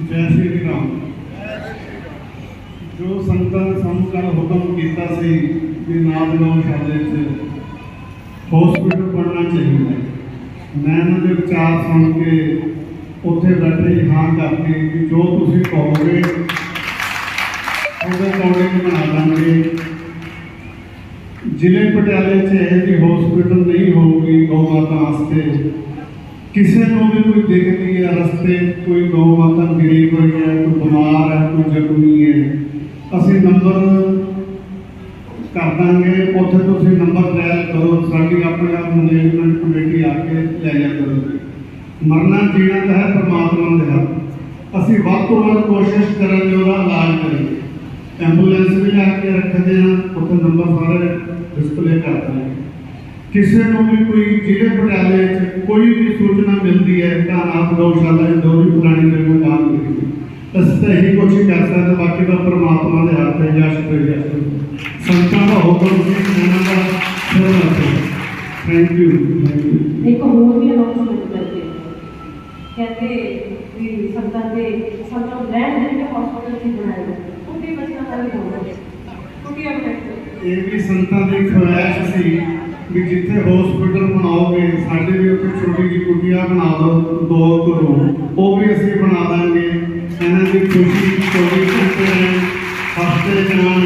ਜੈ ਸ਼੍ਰੀ ਰਾਮ। ਜੋ ਸੰਤਾਂ ਨੇ ਸਾਨੂੰ ਕੱਲ ਹੁਕਮ ਕੀਤਾ ਸੀ ਕਿ ਨਾਦ ਗਊਸ਼ਾਲੇ 'ਚ ਹਸਪੀਟਲ ਬਣਨਾ ਚਾਹੀਦਾ ਮੈਂ ਇਹਨਾਂ ਦੇ ਵਿਚਾਰ ਸੁਣ ਕੇ ਉੱਥੇ ਬੈਠੇ ਹਾਂ ਕਰਕੇ ਕਿ ਜੋ ਤੁਸੀਂ ਕਹੋਗੇ, ਉਹਦੇ ਅਕੋਰਡਿੰਗ ਬਣਾ ਦਾਂਗੇ। ਜ਼ਿਲ੍ਹੇ ਪਟਿਆਲੇ 'ਚ ਇਹ ਜਿਹੀ ਹਸਪੀਟਲ ਨਹੀਂ ਹੋਊਗੀ ਗਊ ਮਾਤਾ ਵਾਸਤੇ। ਕਿਸੇ ਨੂੰ ਵੀ ਕੋਈ ਦਿੱਕਤ ਹੈ, ਰਸਤੇ ਕੋਈ ਗਊ ਮਾਤਾ ਗਰੀਬ ਹੋਈ ਹੈ, ਕੋਈ ਬਿਮਾਰ ਹੈ, ਕੋਈ ਜ਼ਖਮੀ ਹੈ, ਅਸੀਂ ਨੰਬਰ ਕਰ ਦਾਂਗੇ। ਉੱਥੇ ਤੁਸੀਂ ਨੰਬਰ ਡਾਇਲ ਕਰੋ। ਸਾਡੀ ਆਪਣੇ ਆਪ ਮੈਨੇਜਮੈਂਟ ਕਮੇਟੀ ਆ ਕੇ ਲੈ ਜਾ ਕਰੋਗੇ ਮਰਨਾ ਜੀਣਾ ਤਾਂ ਹੈ, ਪਰਮਾਤਮਾ ਦੇ ਹੱਥ। ਅਸੀਂ ਵੱਧ ਤੋਂ ਵੱਧ ਕੋਸ਼ਿਸ਼ ਕਰਾਂਗੇ, ਉਹਦਾ ਇਲਾਜ ਕਰੀਏ ਐਂਬੂਲੈਂਸ ਵੀ ਲਾ ਕੇ ਰੱਖਦੇ ਹਾਂ, ਉੱਥੇ ਨੰਬਰ ਸਾਰੇ ਡਿਸਪਲੇ ਕਰ ਦਾਂਗੇ। ਕਿਸੇ ਨੂੰ ਵੀ ਕੋਈ ਜ਼ਿਲ੍ਹੇ ਪਟਿਆਲੇ 'ਚ ਕੋਈ ਵੀ ਸੂਚਨਾ ਮਿਲਦੀ ਹੈ, ਤਾਂ ਆਪ ਗਊਸ਼ਾਲਾ ਦੀ ਦੋਰੀ ਅਸੀਂ ਤਾਂ ਇਹੀ ਕੋਸ਼ਿਸ਼ ਕਰ ਸਕਦੇ ਬਾਕੀ ਦਾ ਪ੍ਰਮਾਤਮਾ ਦੇ ਹੱਥ ਹੈ ਜਾਂ ਸ਼ੁਕਰੀਆ ਸੰਤਾਂ ਦਾ ਹੁਕਮ ਸੀ ਇਹਨਾਂ ਦਾ sir thank you thank you ਇੱਕ ਹੋਰ ਵੀ ਅਨਾਉਂਸਮੈਂਟ ਕਰਦੇ ਕਹਿੰਦੇ ਵੀ ਸੰਤਾਂ ਦੇ ਸੰਤਾਂ ਦੇ ਕੇ ਹਸਪੀਟਲ ਸੀ ਬਣਾਇਆ ਉਹ ਵੀ ਬੱਚਿਆਂ ਦਾ ਵੀ ਹੋਣਾ ਕਿਉਂਕਿ ਆਪਣੇ ਇਹ ਵੀ ਸੰਤਾਂ ਦੀ ਖਵਾਇਸ਼ ਸੀ ਵੀ ਜਿੱਥੇ ਹਸਪੀਟਲ ਬਣਾਓਗੇ ਸਾਡੇ ਵੀ ਉੱਥੇ ਛੋਟੀ ਜਿਹੀ ਕੁਟੀਆ ਬਣਾ ਦਿਓ ਦੋ ਕਰੋ ਉਹ ਵੀ ਅਸੀਂ ਬਣਾ ਦਾਂਗੇ। आनंदित खुशी चौबीस घंटे हफ़्ते चाँद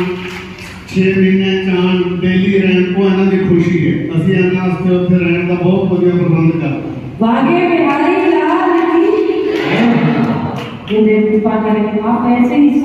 छः महीने चाँद डेली रहन को इन्हों की खुशी है असं इन्होंने उत्तर रहन का बहुत वजिए प्रबंध करते वागे बिहारी लाल की हाँ। ये देव कृपा करें आप ऐसे ही